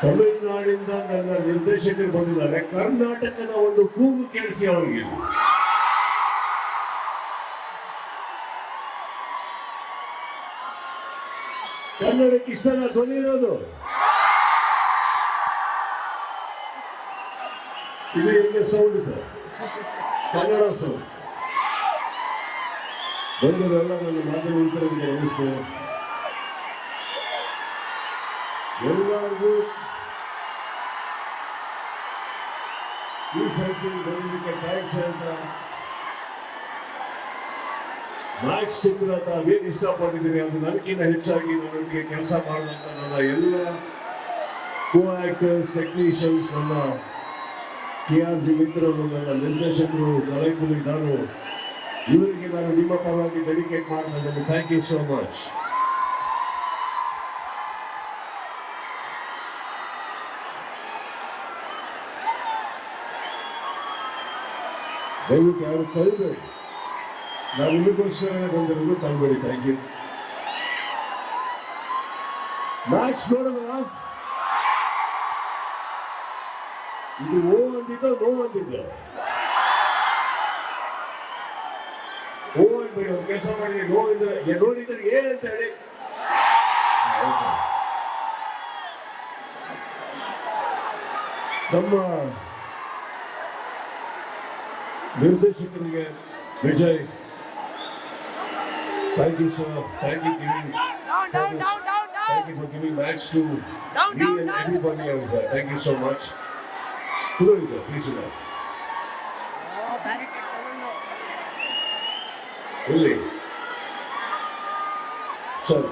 ತಮಿಳುನಾಡಿಂದ ನನ್ನ ನಿರ್ದೇಶಕರು ಬಂದಿದ್ದಾರೆ. ಕರ್ನಾಟಕದ ಒಂದು ಕೂಗು ಕೇಳಿಸಿ ಅವರಿಗೆ. ಕನ್ನಡಕ್ಕೆ ಇಷ್ಟನ ಧ್ವನಿ ಇರೋದು? ಇದು ಎಲ್ಲಿ ಸೌಂಡ್ ಸರ್ ಕನ್ನಡ ಸೌಂಡ್ ಬಂದವರೆಲ್ಲ ನನ್ನ ಮಾಧ್ಯಮ ನಮಸ್ತೆ ಎಲ್ಲರಿಗೂ ಈ ಸೈಕಲ್ ಬಂದಿದ್ದಕ್ಕೆ ಥ್ಯಾಂಕ್ಸ್ ಅಂತ. ಮ್ಯಾಕ್ಸ್ ಚಿತ್ರ ತಾವೇನು ಇಷ್ಟಪಟ್ಟಿದ್ದೀನಿ, ಅದು ನನಗಿಂತ ಹೆಚ್ಚಾಗಿ ನನ್ನೊಟ್ಟಿಗೆ ಕೆಲಸ ಮಾಡಿದಂಥ ನನ್ನ ಎಲ್ಲ ಕೋ ಆಕ್ಟರ್ಸ್ ಟೆಕ್ನಿಷಿಯನ್ಸ್ ನನ್ನ ಕೆ ಆರ್ ಜಿ ಮಿತ್ರರು, ನನ್ನ ನಿರ್ದೇಶಕರು, ಕಲೈಕುಲಿ ನಾನು ಇವರಿಗೆ ನಾನು ನಿಮ್ಮ ಪರವಾಗಿ ಡೆಡಿಕೇಟ್ ಮಾಡ್ತಾ ಥ್ಯಾಂಕ್ ಯು ಸೋ ಮಚ್ ದಯವಿಟ್ಟು ಯಾರು ತಳ್ಬೇಡಿ ನಾವು ನಿಮಗೋಸ್ಕರ ಬಂದಿರೋದು ತಳ್ಬೇಡಿ ಥ್ಯಾಂಕ್ ಯು ಮ್ಯಾಚ್ ನೋಡಿದ್ರ? ಇದು ಓ ಅಂದಿದ್ದ ನೋ ಅಂದಿದ್ದ? ಓ ಅನ್ಬೇಡಿ ಅವ್ರು ಕೆಲಸ ಮಾಡಿದ್ರೆ ನೋ ನೋಡಿದ್ರೆ ಏ ಅಂತ ಹೇಳಿ. ನಮ್ಮ ನಿರ್ದೇಶಕರಿಗೆ Vijay thank you sir thank you giving Down, down, down, down, Thank you down. for giving match to Down, me down, and down. everybody out there. Thank you so much. Who is it? Please sit down. ಇಲ್ಲಿ ಸರಿ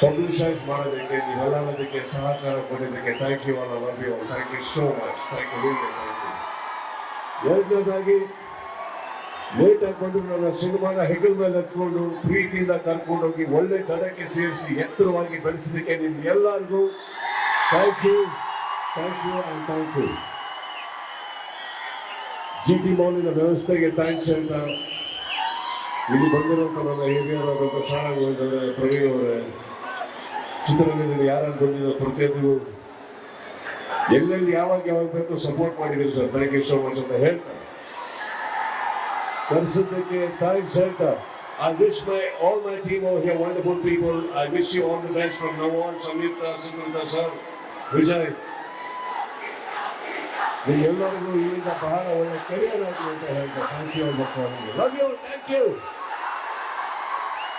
publicise ಮಾಡೋದಕ್ಕೆ ನೀವೆಲ್ಲ ಅದಕ್ಕೆ ಸಹಕಾರ ಕೊಟ್ಟಿದ್ದಕ್ಕೆ thank you ಅಲ್ಲ love you thank you so much thank you thank you ಎರಡನೇದಾಗಿ ಲೇಟಾಗಿ ಬಂದ್ರು ನನ್ನ ಸಿನಿಮಾನ ಹೆಗಲ್ ಮೇಲೆ ಎತ್ಕೊಂಡು, ಪ್ರೀತಿಯಿಂದ ಕರ್ಕೊಂಡೋಗಿ ಒಳ್ಳೆ ದಡಕ್ಕೆ ಸೇರಿಸಿ ಎತ್ತರವಾಗಿ ಬೆಳೆಸಿದ್ದಕ್ಕೆ ನಿಮ್ಗೆ ಎಲ್ಲರಿಗೂ thank you thank you and thank you G T ಮಾಲಿನ ವ್ಯವಸ್ಥೆಗೆ ಥ್ಯಾಂಕ್ಸ್ ಅಂತ ಇಲ್ಲಿ ಬಂದಿರುವಂತ ನನ್ನ ಹಿರಿಯರಾದಂಥ ಸಾರಂಗ್ ಪ್ರವೀಣ್ ಅವರೇ. ಚಿತ್ರರಂಗದಲ್ಲಿ ಯಾರು ಬಂದಿರೋ ಪ್ರತಿಯೊಂದಿಗೂ ಎಲ್ಲೆಲ್ಲಿ ಯಾವಾಗ ಯಾವಾಗ ಬೇಕು ಸಪೋರ್ಟ್ ಮಾಡಿದ್ದೀರಿ sir. Thank you so much ಅಂತ ಹೇಳ್ತಾ ಕರೆಸಿದ್ದಕ್ಕೆ ಥ್ಯಾಂಕ್ಸ್ ಹೇಳ್ತಾ. I wish my all my team over here, wonderful people. I wish you all the best from now on. Samyukta, Sukrita sir, Vijay. ನಿಮ್ಮೆಲ್ಲರಿಗೂ ಇಲ್ಲಿಂದ ಬಹಳ ಒಳ್ಳೆ ಕರಿಯರ್ ಆಗಲಿ ಅಂತ ಹೇಳ್ತಾ. Thank you thank you